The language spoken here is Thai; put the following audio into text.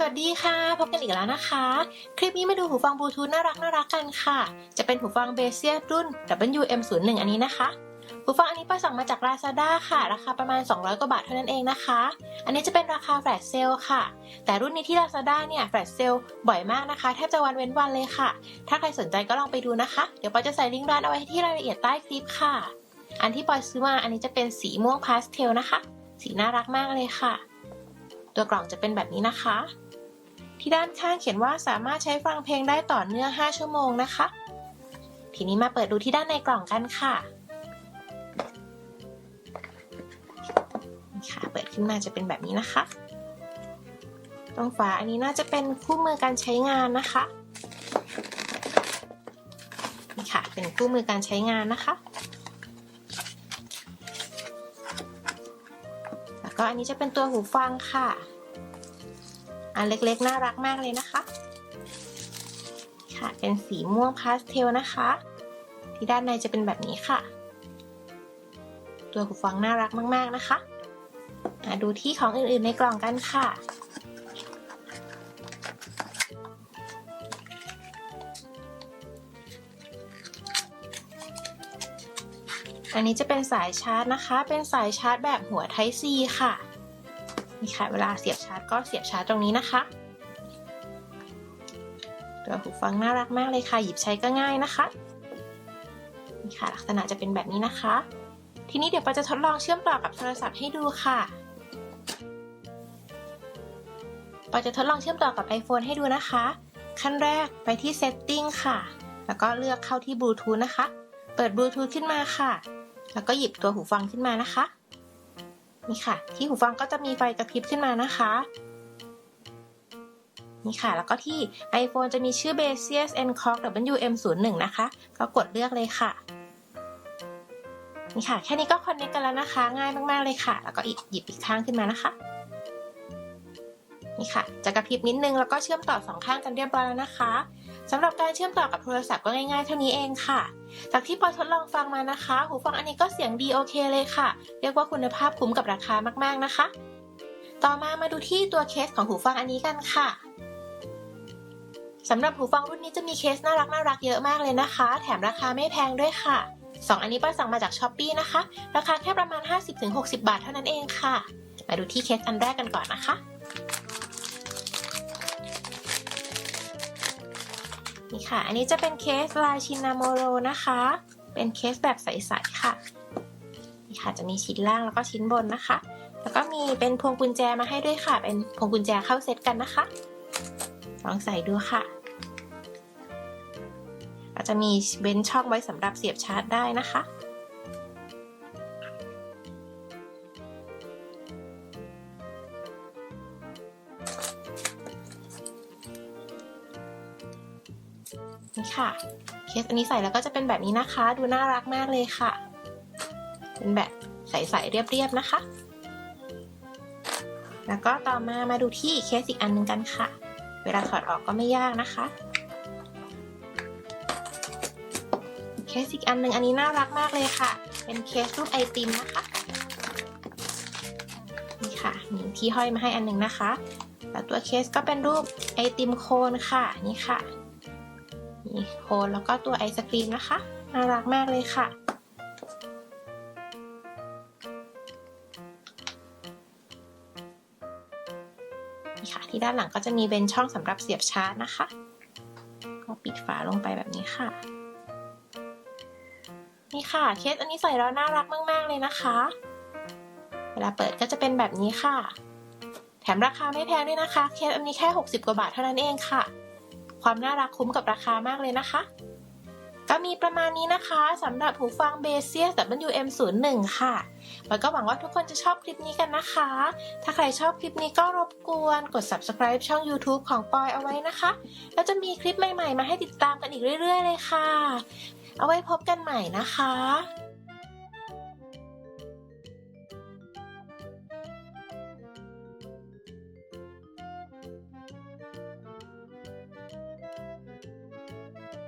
สวัสดีค่ะ พบกันอีกแล้วนะคะ คลิปนี้มาดูหูฟังบลูทูธน่ารักน่ารักกันค่ะ จะเป็นหูฟังเบเซียรุ่น WM01 อันนี้นะคะ หูฟังอันนี้ไปสั่งมาจาก Lazada ค่ะ ราคาประมาณ 200 กว่าบาทเท่านั้นเองนะคะ อันนี้จะเป็นราคาแฟลชเซลค่ะ แต่รุ่นนี้ที่ Lazada เนี่ยแฟลชเซลบ่อยมากนะคะ แทบจะวันเว้นวันเลยค่ะ ถ้าใครสนใจก็ลองไปดูนะคะ เดี๋ยวปอจะใส่ลิงก์ร้านเอาไว้ที่รายละเอียดใต้คลิปค่ะ อันที่ปอยซื้อมาอันนี้จะเป็นสีม่วงพาสเทลนะคะ สีน่ารักมากเลยค่ะ ตัวกล่องจะเป็นแบบนี้นะคะ ที่ด้านข้างเขียนว่าสามารถใช้ฟังเพลงได้ต่อเนื่อง 5 ชั่วโมงนะคะ ทีนี้มาเปิดดูที่ด้านในกล่องกันค่ะนี่ค่ะ เปิดขึ้นมาจะเป็นแบบนี้นะคะ ตรงฝาอันนี้น่าจะเป็นคู่มือการใช้งานนะคะนี่ค่ะ เป็นคู่มือการใช้งานนะคะ แล้วก็อันนี้จะเป็นตัวหูฟังค่ะ อันเล็กๆ น่ารักมากเลยนะคะ ค่ะเป็นสีม่วงพาสเทลนะคะ ที่ด้านในจะเป็นแบบนี้ค่ะ ตัวหูฟังน่ารักมากๆนะคะมาดูที่ของอื่นๆในกล่องกันค่ะอันนี้จะเป็นสายชาร์จนะคะ เป็นสายชาร์จแบบหัว Type C ค่ะ นี่ค่ะ เวลาเสียบชาร์จก็เสียบชาร์จตรงนี้นะคะตัวหูฟังน่ารักมากเลยค่ะ หยิบใช้ก็ง่ายนะคะนี่ค่ะ ลักษณะจะเป็นแบบนี้นะคะ ทีนี้เดี๋ยวปาจะทดลองเชื่อมต่อกับโทรศัพท์ให้ดูค่ะปาจะทดลองเชื่อมต่อกับ iPhone ให้ดูนะคะ ขั้นแรกไปที่ Setting ค่ะ แล้วก็เลือกเข้าที่ Bluetooth นะคะ เปิด Bluetooth ขึ้นมาค่ะ แล้วก็หยิบตัวหูฟังขึ้นมานะคะ นี่ค่ะ ที่หูฟังก็จะมีไฟกระพริบขึ้นมานะคะ นี่ค่ะ แล้วก็ที่ iPhone จะมีชื่อ Basius n c o r WM01 นะคะ ก็กดเลือกเลยค่ะ นี่ค่ะ แค่นี้ก็คอนเนคกันแล้วนะคะ ง่ายมากๆเลยค่ะ แล้วก็อีกหยิบอีกข้างขึ้นมานะคะนี่ค่ะจะกระพริบนิดนึงแล้วก็เชื่อมต่อสองข้างกันเรียบร้อยแล้วนะคะ สำหรับการเชื่อมต่อกับโทรศัพท์ก็ง่ายๆเท่านี้เองค่ะ จากที่ปอทดลองฟังมานะคะ หูฟังอันนี้ก็เสียงดีโอเคเลยค่ะ เรียกว่าคุณภาพคุ้มกับราคามากๆนะคะ ต่อมามาดูที่ตัวเคสของหูฟังอันนี้กันค่ะสำหรับหูฟังรุ่นนี้จะมีเคสน่ารักน่ารักเยอะมากเลยนะคะ แถมราคาไม่แพงด้วยค่ะสองอันนี้ป้าสั่งมาจากช้อปปีนะคะ ราคาแค่ประมาณ 50-60 บาทเท่านั้นเองค่ะ มาดูที่เคสอันแรกกันก่อนนะคะ นี่ค่ะ อันนี้จะเป็นเคสลายชินนาโมโรนะคะ เป็นเคสแบบใสๆค่ะ นี่ค่ะจะมีชิ้นล่างแล้วก็ชิ้นบนนะคะ แล้วก็มีเป็นพวงกุญแจมาให้ด้วยค่ะ เป็นพวงกุญแจเข้าเซตกันนะคะ ลองใส่ดูค่ะก็จะมีเว้นช่องไว้สำหรับเสียบชาร์จได้นะคะ นี่ค่ะ เคสอันนี้ใส่แล้วก็จะเป็นแบบนี้นะคะ ดูน่ารักมากเลยค่ะ เป็นแบบใสๆเรียบๆนะคะ แล้วก็ต่อมามาดูที่เคสอีกอันหนึงกันค่ะ เวลาถอดออกก็ไม่ยากนะคะ เคสอีกอันหนึ่งอันนี้น่ารักมากเลยค่ะ เป็นเคสรูปไอติมนะคะ นี่ค่ะ มีที่ห้อยมาให้อันหนึ่งนะคะ แล้วตัวเคสก็เป็นรูปไอติมโคนค่ะ นี่ค่ะ มีโคนแล้วก็ตัวไอศกรีมนะคะ น่ารักมากเลยค่ะ นี่ค่ะ ที่ด้านหลังก็จะมีเป็นช่องสำหรับเสียบชาร์จนะคะ ก็ปิดฝาลงไปแบบนี้ค่ะ นี่ค่ะ เคสอันนี้ใส่แล้วน่ารักมาก ๆ เลยนะคะ เวลาเปิดก็จะเป็นแบบนี้ค่ะ แถมราคาไม่แพงด้วยนะคะ เคสอันนี้แค่ 60 กว่าบาทเท่านั้นเองค่ะ ความน่ารักคุ้มกับราคามากเลยนะคะ ก็มีประมาณนี้นะคะสำหรับหูฟัง b a s i s WM01 ค่ะแล้วก็หวังว่าทุกคนจะชอบคลิปนี้กันนะคะ ถ้าใครชอบคลิปนี้ก็รบกวนกด subscribe ช่อง YouTube ของปอยเอาไว้นะคะ แล้วจะมีคลิปใหม่ๆ มาให้ติดตามกันอีกเรื่อย ๆ เลยค่ะ เอาไว้พบกันใหม่นะคะ